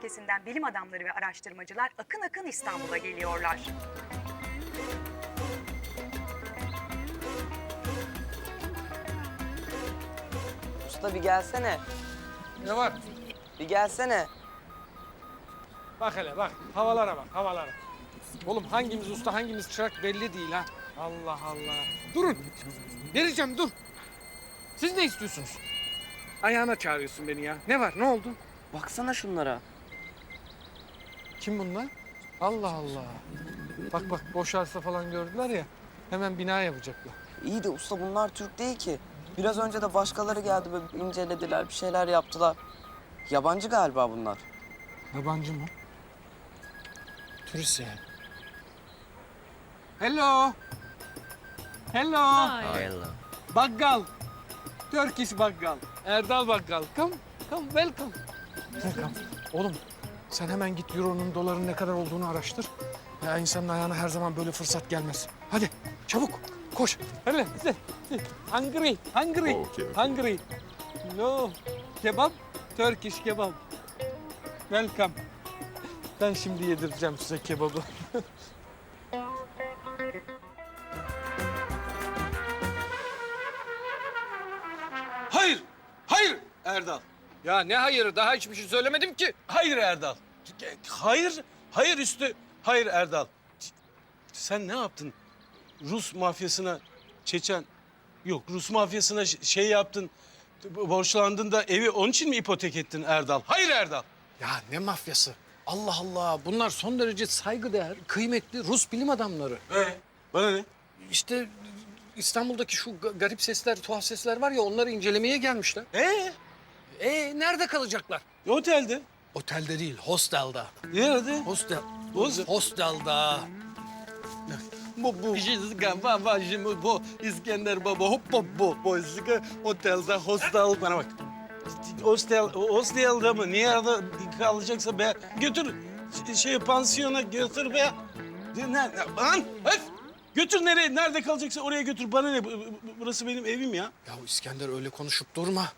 ülkesinden bilim adamları ve araştırmacılar akın akın İstanbul'a geliyorlar. Usta bir gelsene. Ne var? Bir gelsene. Bak hele bak. Havalara bak havalara. Oğlum hangimiz usta hangimiz çırak belli değil ha. Allah Allah. Durun. Vereceğim dur. Siz ne istiyorsunuz? Ayağına çağırıyorsun beni ya. Ne var ne oldu? Baksana şunlara. Kim bunlar? Allah Allah. Bak bak boş arsa falan gördüler ya. Hemen bina yapacaklar. İyi de usta bunlar Türk değil ki. Biraz önce de başkaları geldi böyle incelediler, bir şeyler yaptılar. Yabancı galiba bunlar. Yabancı mı? Turist yani. Hello. Hello. Bakkal. Turkish bakkal. Erdal bakkal. Come, come, welcome. Welcome. Oğlum sen hemen git euronun doların ne kadar olduğunu araştır. Ya insanın ayağına her zaman böyle fırsat gelmez. Hadi çabuk koş. Hadi. Hungry, hungry, Okay. hungry. No. Kebap, Turkish kebap. Welcome. Ben şimdi yedireceğim size kebabı. Hayır, hayır Erdal. Ya ne hayır daha hiçbir şey söylemedim ki. Hayır Erdal. Hayır, hayır üstü. Hayır Erdal. Sen ne yaptın? Rus mafyasına Çeçen... Yok, Rus mafyasına şey yaptın. Borçlandın da evi onun için mi ipotek ettin Erdal? Hayır Erdal. Ya ne mafyası? Allah Allah bunlar son derece saygıdeğer, kıymetli Rus bilim adamları. Ee? Bana ne? İşte İstanbul'daki şu ga- garip sesler, tuhaf sesler var ya onları incelemeye gelmişler. Ee? E nerede kalacaklar? Otelde. Otelde değil, hostelde. Nerede? Hostel. Host- Hostelde. Bu bu. Bu bu İskender baba hop hop bu. Bu otelde hostel. Bana bak. Hostel, hostelde mi? Nerede kalacaksa be götür şey pansiyona götür be. Ne, lan öf! Götür nereye, nerede kalacaksa oraya götür. Bana ne? Bu- bu- Burası benim evim ya. Ya İskender öyle konuşup durma.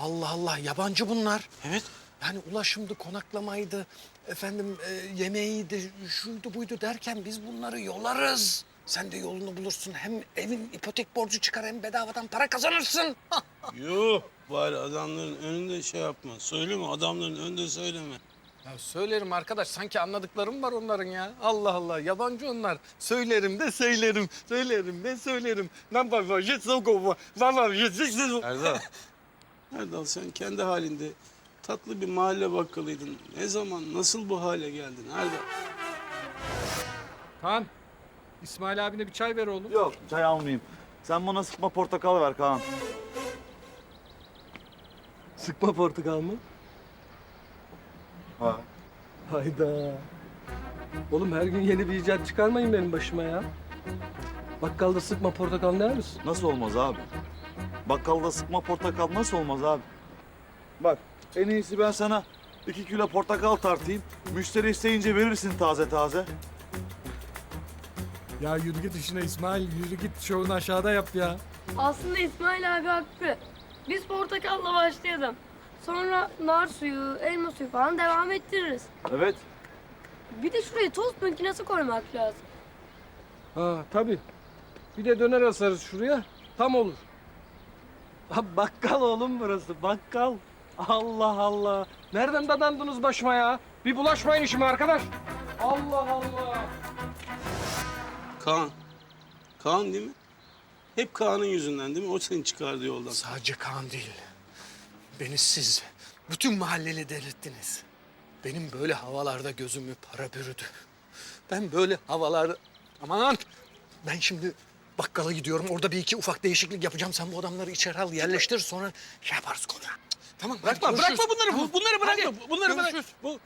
Allah Allah yabancı bunlar. Evet. Yani ulaşımdı, konaklamaydı, efendim e, yemeğiydi, şuydu buydu derken biz bunları yolarız. Sen de yolunu bulursun. Hem evin ipotek borcu çıkar hem bedavadan para kazanırsın. Yuh bari adamların önünde şey yapma. Söyleme adamların önünde söyleme. Ya söylerim arkadaş. Sanki anladıklarım var onların ya. Allah Allah. Yabancı onlar. Söylerim de söylerim. Söylerim de söylerim. Lan jet soğuk. Erdal. Erdal sen kendi halinde tatlı bir mahalle bakkalıydın. Ne zaman, nasıl bu hale geldin Erdal? Kaan. İsmail abine bir çay ver oğlum. Yok çay almayayım. Sen bana sıkma portakal ver Kaan. Sıkma portakal mı? Ha. Hayda. Oğlum her gün yeni bir icat çıkarmayın benim başıma ya. Bakkalda sıkma portakal ne arıyorsun? Nasıl olmaz abi? Bakkalda sıkma portakal nasıl olmaz abi? Bak en iyisi ben sana iki kilo portakal tartayım. Müşteri isteyince verirsin taze taze. Ya yürü git işine İsmail. Yürü git şovunu aşağıda yap ya. Aslında İsmail abi haklı. Biz portakalla başlayalım. Sonra nar suyu, elma suyu falan devam ettiririz. Evet. Bir de şuraya tost makinesi koymak lazım. Ha tabii. Bir de döner asarız şuraya. Tam olur. Ha, bakkal oğlum burası bakkal. Allah Allah. Nereden dadandınız başıma ya? Bir bulaşmayın işime arkadaş. Allah Allah. Kaan. Kaan değil mi? Hep Kaan'ın yüzünden değil mi? O seni çıkardı yoldan. Sadece Kaan değil. Beni siz bütün mahalleli delirttiniz. Benim böyle havalarda gözümü para bürüdü. Ben böyle havalarda... Aman! Ben şimdi Bakkala gidiyorum. Orada bir iki ufak değişiklik yapacağım. Sen bu adamları içeri al, yerleştir. Sonra şey yaparız konuyu. Tamam, Bırakma, bırakma bunları. Tamam, Bunları bırakma. hadi. Bunları bırak. Bu...